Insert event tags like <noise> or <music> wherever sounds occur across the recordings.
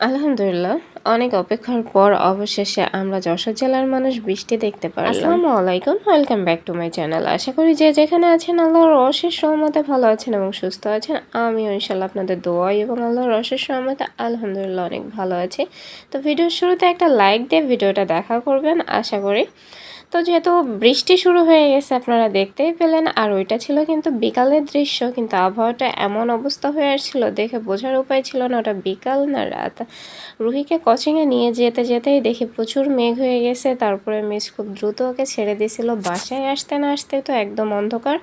আলহামদুলিল্লাহ, অনেক অপেক্ষার পর অবশেষে আমরা যশোর জেলার মানুষ বৃষ্টি দেখতে পারলাম। আসসালামু আলাইকুম, welcome back to my channel. আশা করি যে যেখানে আছেন আল্লাহর অশেষ সহমতে ভালো আছেন এবং সুস্থ আছেন আমি ইনশাল্লাহ আপনাদের দোয়াই এবং আল্লাহর অশেষ সহমতে আলহামদুলিল্লাহ অনেক ভালো আছে। তো ভিডিওর শুরুতে একটা লাইক দিয়ে ভিডিওটা দেখা করবেন, আশা করি তো যেহেতু বৃষ্টি শুরু হয়ে গেছে আপনারা দেখতেই পেলেন, আর ওইটা ছিল কিন্তু বিকালের দৃশ্য, কিন্তু আবহাওয়াটা এমন অবস্থা হয়ে আসছিল, দেখে বোঝার উপায় ছিল না ওটা বিকাল না রাত। রুহিকে কোচিংয়ে নিয়ে যেতে যেতেই দেখি প্রচুর মেঘ হয়ে গেছে, তারপরে মিস খুব দ্রুত ওকে ছেড়ে দিয়েছিল, বাসায় আসতে না আসতে তো একদম অন্ধকার,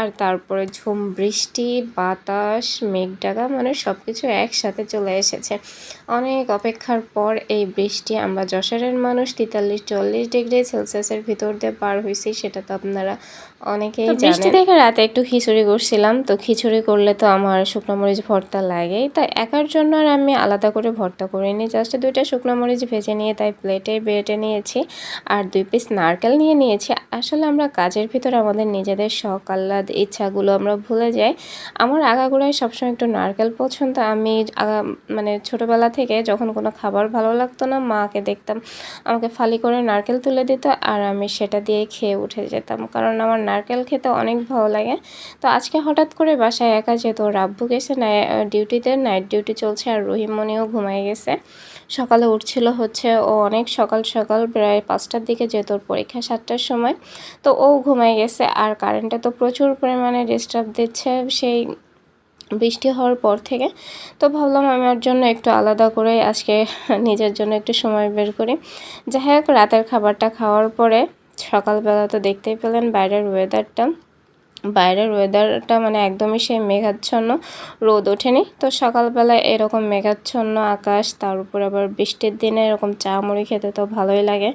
আর তারপরে ঝুম, বৃষ্টি, বাতাস মেঘ ডাকা মানে সব কিছু একসাথে চলে এসেছে। অনেক অপেক্ষার পর এই বৃষ্টি, আমরা যশোরের মানুষ, তেতাল্লিশ চল্লিশ ডিগ্রি সেলসিয়াসের ভিতর দিয়ে পার হয়েছি সেটা তো আপনারা অনেকেই বৃষ্টি দেখে রাতে একটু খিচুড়ি করছিলাম তো খিচুড়ি করলে তো আমার শুকনো মরিচ ভর্তা লাগেই। তাই একার জন্য আর আমি আলাদা করে ভর্তা করিনি জাস্ট দুইটা শুকনো মরিচ ভেজে নিয়ে তাই প্লেটে বেটে নিয়েছি আর দুই পিস নারকেল নিয়ে নিয়েছি। আসলে আমরা কাজের ভিতর আমাদের নিজেদের শখ আহ্লাদ ইচ্ছাগুলো আমরা ভুলে যাই। আমার আগাগোড়ায় সবসময় একটু নারকেল পছন্দ। আমি মানে ছোটোবেলা থেকে যখন কোনো খাবার ভালো লাগতো না মাকে দেখতাম আমাকে ফালি করে নারকেল তুলে দিত আর আমি সেটা দিয়ে খেয়ে উঠে যেতাম। কারণ আমার নারকেল খেতে অনেক ভালো লাগে। তো আজকে হঠাৎ করে বাসায় একা যেহেতু রাব্বু গেছে ডিউটিতে নাইট ডিউটি চলছে আর রহিমমণিও ঘুমাই গেছে। সকালে উঠছিল হচ্ছে ও অনেক সকাল সকাল প্রায় পাঁচটার দিকে যেত পরীক্ষা সাতটার সময়, তো ও ঘুমাই গেছে। আর কারেন্টটা তো প্রচুর পরিমাণে ডিস্টার্ব দিচ্ছে সেই বৃষ্টি হওয়ার পর থেকে। তো ভাবলাম আমার জন্য একটু আলাদা করে আজকে <laughs> নিজের জন্য একটু সময় বের করি। যাই হোক, রাতের খাবারটা খাওয়ার পরে সকালবেলা তো দেখতেই পেলেন বাইরের ওয়েদারটা বাইরের ওয়েদারটা মানে একদমই সেই মেঘাচ্ছন্ন, রোদ ওঠেনি। তো সকালবেলা এরকম মেঘাচ্ছন্ন আকাশ, তার উপর আবার বৃষ্টির দিনে এরকম চা মুড়ি খেতে তো ভালোই লাগে।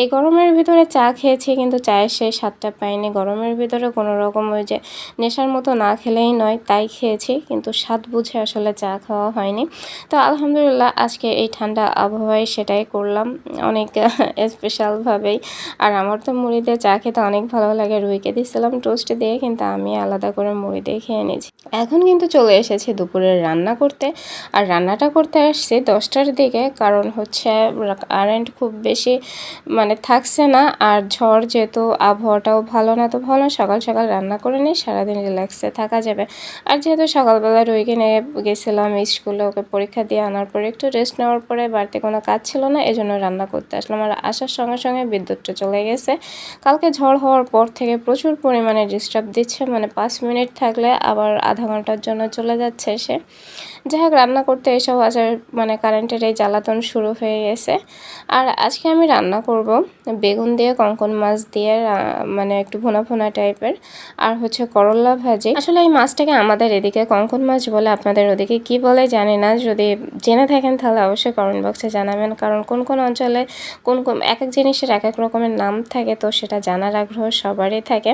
এই গরমের ভিতরে চা খেয়েছি কিন্তু চায়ের সেই স্বাদটা পাইনি। গরমের ভিতরে কোনো রকম ওই যে নেশার মতো না খেলেই নয়, তাই খেয়েছি। কিন্তু স্বাদ বুঝে আসলে চা খাওয়া হয়নি। তো আলহামদুলিল্লাহ আজকে এই ঠান্ডা আবহাওয়ায় সেটাই করলাম। অনেক <laughs> স্পেশালভাবেই আর আমার তো মুড়ি দিয়ে চা খেতে অনেক ভালো লাগে। রুইকে দিয়েছিলাম টোস্টে দিয়ে, কিন্তু আমি আলাদা করে মুড়ি দিয়ে খেয়ে নিয়েছি। এখন কিন্তু চলে এসেছি দুপুরে রান্না করতে। আর রান্নাটা করতে আসছি দশটার দিকে, কারণ হচ্ছে কারেন্ট খুব বেশি মানে থাকছে না। আর ঝড় যেহেতু আবহাওয়াটাও ভালো না, তো ভালো সকাল সকাল রান্না করে নিই সারাদিন রিল্যাক্সে থাকা যাবে। আর যেহেতু সকালবেলা রুইকে নিয়ে গেছিলাম স্কুলে ওকে পরীক্ষা দিয়ে আনার পরে একটু রেস্ট নেওয়ার পরে বাড়িতে কোনো কাজ ছিল না, এজন্য রান্না করতে আসলাম। আর আসার সঙ্গে সঙ্গে বিদ্যুৎটা চলে গেছে। কালকে ঝড় হওয়ার পর থেকে প্রচুর পরিমাণে ডিস্টার্ব দিচ্ছে মানে পাঁচ মিনিট থাকলে আবার আধা ঘণ্টার জন্য চলে যাচ্ছে সে। যাই হোক রান্না করতে এসব আসার মানে কারেন্টের এই জ্বালাতন শুরু হয়ে গেছে। আর আজকে আমি রান্না করব বেগুন দিয়ে, কঙ্কন মাছ দিয়ে মানে একটু ভোনা ভোনা টাইপের আর হচ্ছে করলা ভাজি। আসলে এই মাছটাকে আমাদের এদিকে কঙ্কন মাছ বলে আপনাদের ওদিকে কি বলে জানি না। যদি জেনে থাকেন তাহলে অবশ্যই কমেন্ট বক্সে জানাবেন, কারণ কোন কোন অঞ্চলে কোন কোন এক এক জিনিসের এক এক রকমের নাম থাকে, তো সেটা জানার আগ্রহ সবারই থাকে।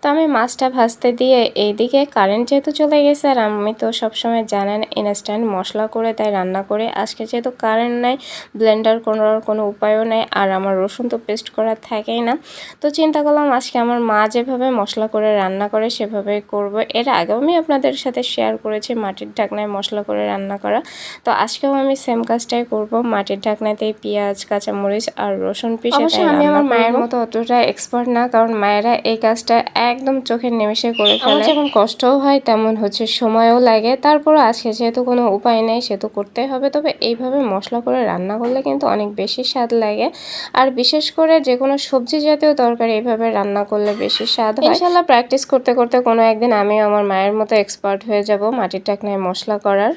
তো আমি মাছটা ভাজতে দিয়ে এইদিকে কারেন্ট যেহেতু চলে গেছে, আর আমি তো সবসময় জানেন ইনস্ট্যান্ট মশলা করে তাই রান্না করে। আজকে যেহেতু কারেন্ট নাই ব্লেন্ডার করার কোনো উপায়ও নেই আর আমার রসুন তো পেস্ট করা থাকেই না। তো চিন্তা করলাম আজকে আমার মা যেভাবে মশলা করে রান্না করে সেভাবেই করব। এর আগেও আমি আপনাদের সাথে শেয়ার করেছি মাটির ঢাকনায় মশলা করে রান্না করা। তো আজকেও আমি সেম কাজটাই করব। মাটির ঢাকনাতেই পেঁয়াজ কাঁচামরিচ আর রসুন পিসে আমি আমার মায়ের মতো অতটা এক্সপার্ট না কারণ মায়েরা এই কাজটা একদম চোখের নেমেষে করে ফেলে। যেমন কষ্টও হয় তেমন হচ্ছে সময়ও লাগে। তারপর আজকে যেহেতু কোনো উপায় নেই সেহেতু করতেই হবে। তবে এইভাবে মশলা করে রান্না করলে কিন্তু অনেক বেশি স্বাদ লাগে। আর বিশেষ করে যে কোনো সবজি জাতীয় তরকারি এইভাবে রান্না করলে বেশি স্বাদ হয়। ইনশাল্লাহ প্র্যাকটিস করতে করতে কোনো একদিন আমি আমার মায়ের মতো এক্সপার্ট হয়ে যাব মাটির টাকনায় মশলা করার।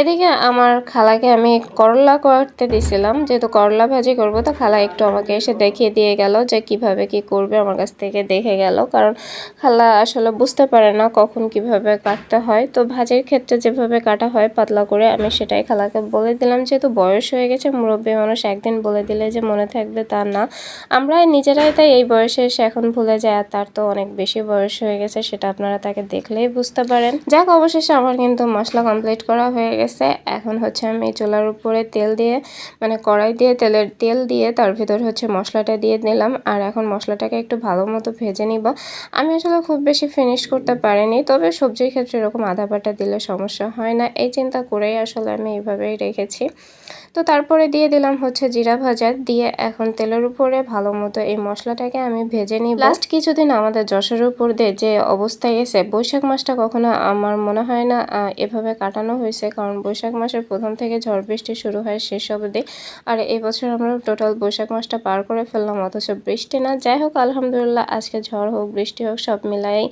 এদিকে আমার খালাকে আমি করলা করতে দিছিলাম, যেহেতু করলা ভাজি করব, তো খালা একটু আমাকে এসে দেখিয়ে দিয়ে গেল যে কীভাবে কি করবে, আমার কাছ থেকে দেখে গেল। কারণ খালা আসলে বুঝতে পারে না কখন কীভাবে কাটতে হয়। তো ভাজির ক্ষেত্রে যেভাবে কাটা হয় পাতলা করে, আমি সেটাই খালাকে বলে দিলাম, যেহেতু বয়স হয়ে গেছে, মুরব্বী মানুষ একদিন বলে দিলে যে মনে থাকবে তা না। আমরা নিজেরাই তাই এই বয়সে এসে এখন ভুলে যায় আর তার তো অনেক বেশি বয়স হয়ে গেছে, সেটা আপনারা তাকে দেখলেই বুঝতে পারেন। যাক, অবশেষে আমার কিন্তু মশলা কমপ্লিট করা হয়ে গেছে। এখন হচ্ছে আমি চোলার উপরে তেল দিয়ে মানে কড়াই দিয়ে তেলের তেল দিয়ে তার ভিতর হচ্ছে মশলাটা দিয়ে নিলাম। আর এখন মশলাটাকে একটু ভালো মতো ভেজে নিব। আমি আসলে খুব বেশি ফিনিশ করতে পারিনি, তবে সবজির ক্ষেত্রে এরকম আধা বাটা দিলে সমস্যা হয় না। এই চিন্তা করেই আসলে আমি এইভাবেই রেখেছি। তো তারপরে দিয়ে দিলাম হচ্ছে জিরা ভাজা। দিয়ে এখন তেলের উপরে ভালো মতো এই মশলাটাকে আমি ভেজে নিই লাস্ট কিছুদিন আমাদের যশোরের উপর দিয়ে যে অবস্থায় এসে বৈশাখ মাসটা কখনো আমার মনে হয় না এভাবে কাটানো হয়েছে। কারণ বৈশাখ মাসের প্রথম থেকে ঝড় বৃষ্টি শুরু হয় শেষ অবধি। আর এবছর আমরা টোটাল বৈশাখ মাসটা পার করে ফেললাম অথচ বৃষ্টি না। যাই হোক আলহামদুলিল্লাহ আজকে ঝড় হোক বৃষ্টি হোক সব মিলাই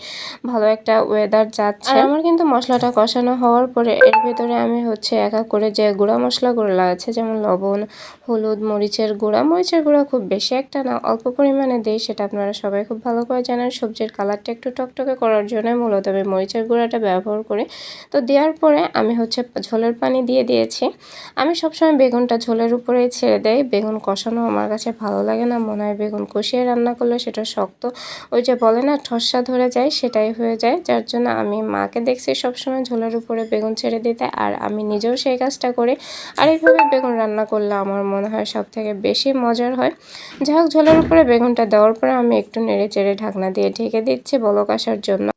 ভালো একটা ওয়েদার যাচ্ছে। আমার কিন্তু মশলাটা কষানো হওয়ার পরে এর ভিতরে আমি হচ্ছে একা করে যে গুঁড়া মশলাগুলো আছে যেমন লবণ, হলুদ, মরিচের গুঁড়া। মরিচের গুঁড়া খুব বেশি একটা না, অল্প পরিমাণে দিই, সেটা আপনারা সবাই খুব ভালো করে জানেন। সবজির কালারটা একটু টকটকে করার জন্য মূলত আমি মরিচের গুঁড়াটা ব্যবহার করি। তো দেওয়ার পরে আমি হচ্ছে ঝোলের পানি দিয়ে দিয়েছি। আমি সবসময় বেগুনটা ঝোলের উপরে ছেড়ে দেয় বেগুন কষানো আমার কাছে ভালো লাগে না, মনে হয় বেগুন কষিয়ে রান্না করলে সেটা শক্ত। ওই যে বলে না, ঠসা ধরে যায়, সেটাই হয়ে যায়। যার জন্য আমি মাকে দেখছি সবসময় ঝোলের উপরে বেগুন ছেড়ে দিতে, আর আমি নিজেও সেই কাজটা করি। আর এইভাবে বেগুন রান্না করলে আমার মনে হয় সব থেকে বেশি মজার হয়। যাই হোক, ঝোলের উপরে বেগুনটা দেওয়ার পরে আমি একটু নেড়ে চেড়ে ঢাকনা দিয়ে ঢেকে দিচ্ছি বলক আসার জন্য।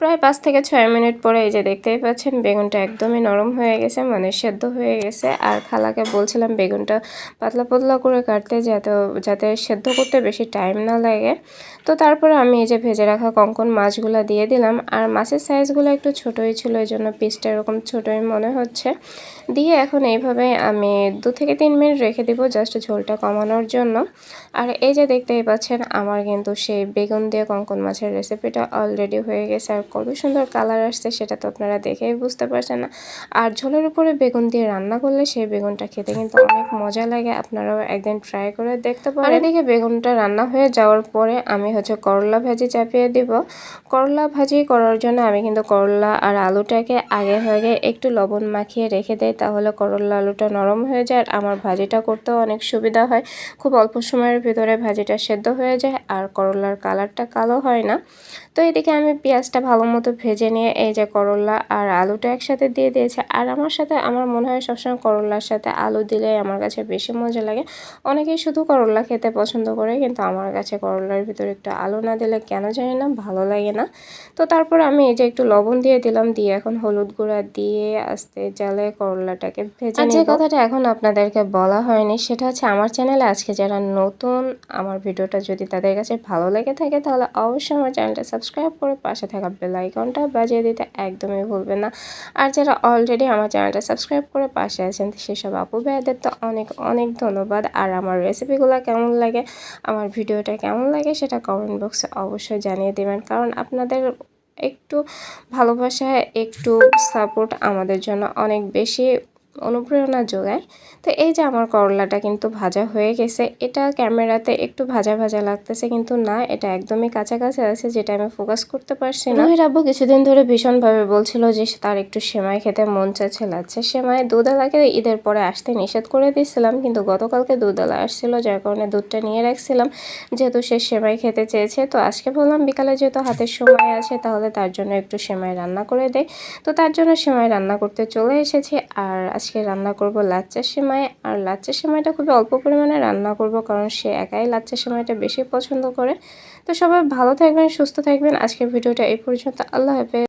প্রায় পাঁচ থেকে ছয় মিনিট পরে এই যে দেখতেই পাচ্ছেন, বেগুনটা একদমই নরম হয়ে গেছে মানে সেদ্ধ হয়ে গেছে। আর খালাকে বলছিলাম বেগুনটা পাতলা পাতলা করে কাটতে, যাতে যাতে সেদ্ধ করতে বেশি টাইম না লাগে। তো তারপরে আমি এই যে ভেজে রাখা কঙ্কন মাছগুলো দিয়ে দিলাম। আর মাছের সাইজগুলো একটু ছোটোই ছিল এই জন্য পিসটা এরকম ছোটোই মনে হচ্ছে। দিয়ে এখন এইভাবে আমি দু থেকে তিন মিনিট রেখে দিব জাস্ট ঝোলটা কমানোর জন্য। আর এই যে দেখতেই পাচ্ছেন আমার কিন্তু সেই বেগুন দিয়ে কঙ্কন মাছের রেসিপিটা অলরেডি হয়ে গেছে। আর কত সুন্দর কালার আসছে সেটা তো আপনারা দেখেই বুঝতে পারছেন না। আর ঝোলের উপরে বেগুন দিয়ে রান্না করলে সেই বেগুনটা খেতে কিন্তু অনেক মজা লাগে। আপনারাও একদিন ট্রাই করে দেখতে পারেন। এদিকে বেগুনটা রান্না হয়ে যাওয়ার পরে আমি হচ্ছে করলা ভাজি চাপিয়ে দিব। করলা ভাজি করার জন্য আমি কিন্তু করলা আর আলুটাকে আগে ভাগে একটু লবণ মাখিয়ে রেখে দেয় তাহলে করলা আলুটা নরম হয়ে যায় আর আমার ভাজিটা করতেও অনেক সুবিধা হয়। খুব অল্প সময়ের ভিতরে ভাজিটা সেদ্ধ হয়ে যায় আর করলার কালারটা কালো হয় না। তো এদিকে আমি পেঁয়াজটা ভালো মতো ভেজে নিয়ে এই যে করলা আর আলুটা একসাথে দিয়ে দিয়েছে। আর আমার সাথে আমার মনে হয় সবসময় করলার সাথে আলু দিলে আমার কাছে বেশি মজা লাগে। অনেকেই শুধু করলা খেতে পছন্দ করে কিন্তু আমার কাছে করলার ভিতরে একটু আলু না দিলে কেন জানি না ভালো লাগে না। তো তারপর আমি এই যে একটু লবণ দিয়ে দিলাম দিয়ে এখন হলুদ গুঁড়া দিয়ে আস্তে জালে করলাটাকে ভেজে যে কথাটা এখন আপনাদেরকে বলা হয়নি সেটা হচ্ছে আমার চ্যানেলে আজকে যারা নতুন আমার ভিডিওটা যদি তাদের কাছে ভালো লেগে থাকে তাহলে অবশ্যই আমার চ্যানেলটা সাবস্ক্রাইব করে পাশে থাকা বেল আইকনটা বাজিয়ে দিতে একদমই ভুলবেন না। আর যারা অলরেডি আমার চ্যানেলটা সাবস্ক্রাইব করে পাশে আছেন, সেসব আপু ভাইদের তো অনেক অনেক ধন্যবাদ। আর আমার রেসিপিগুলো কেমন লাগে, আমার ভিডিওটা কেমন লাগে সেটা কমেন্ট বক্সে অবশ্যই জানিয়ে দেবেন। কারণ আপনাদের একটু ভালোবাসা, একটু সাপোর্ট আমাদের জন্য অনেক বেশি অনুপ্রেরণা যোগায়। তো এই যে আমার করলাটা কিন্তু ভাজা হয়ে গেছে, এটা ক্যামেরাতে একটু ভাজা ভাজা লাগতেছে কিন্তু না, এটা একদমই কাছাকাছি আছে যেটা আমি ফোকাস করতে পারছি না। রুহির আব্বু কিছুদিন ধরে ভীষণভাবে বলছিল যে তার একটু সেমাই খেতে মন চাচ্ছে লাগছে। সেমাই দুধালাকে ঈদের পরে আসতে নিষেধ করে দিয়েছিলাম, কিন্তু গতকালকে দুধালা আসছিল, যার কারণে দুধটা নিয়ে রাখছিলাম। যেহেতু সে সেমাই খেতে চেয়েছে, তো আজকে বললাম, বিকালে যেহেতু হাতের সময় আছে, তাহলে তার জন্য একটু সেমাই রান্না করে দেয় তো তার জন্য সেমাই রান্না করতে চলে এসেছি, আর আজকে রান্না করব লাচ্চা সেমাই। আর লাচ্চা সেমাইটা খুবই অল্প পরিমাণে রান্না করব কারণ সে একাই লাচ্চা সেমাইটা বেশি পছন্দ করে। তো সবাই ভালো থাকবেন, সুস্থ থাকবেন। আজকের ভিডিওটা এই পর্যন্ত। আল্লাহ হাফেজ।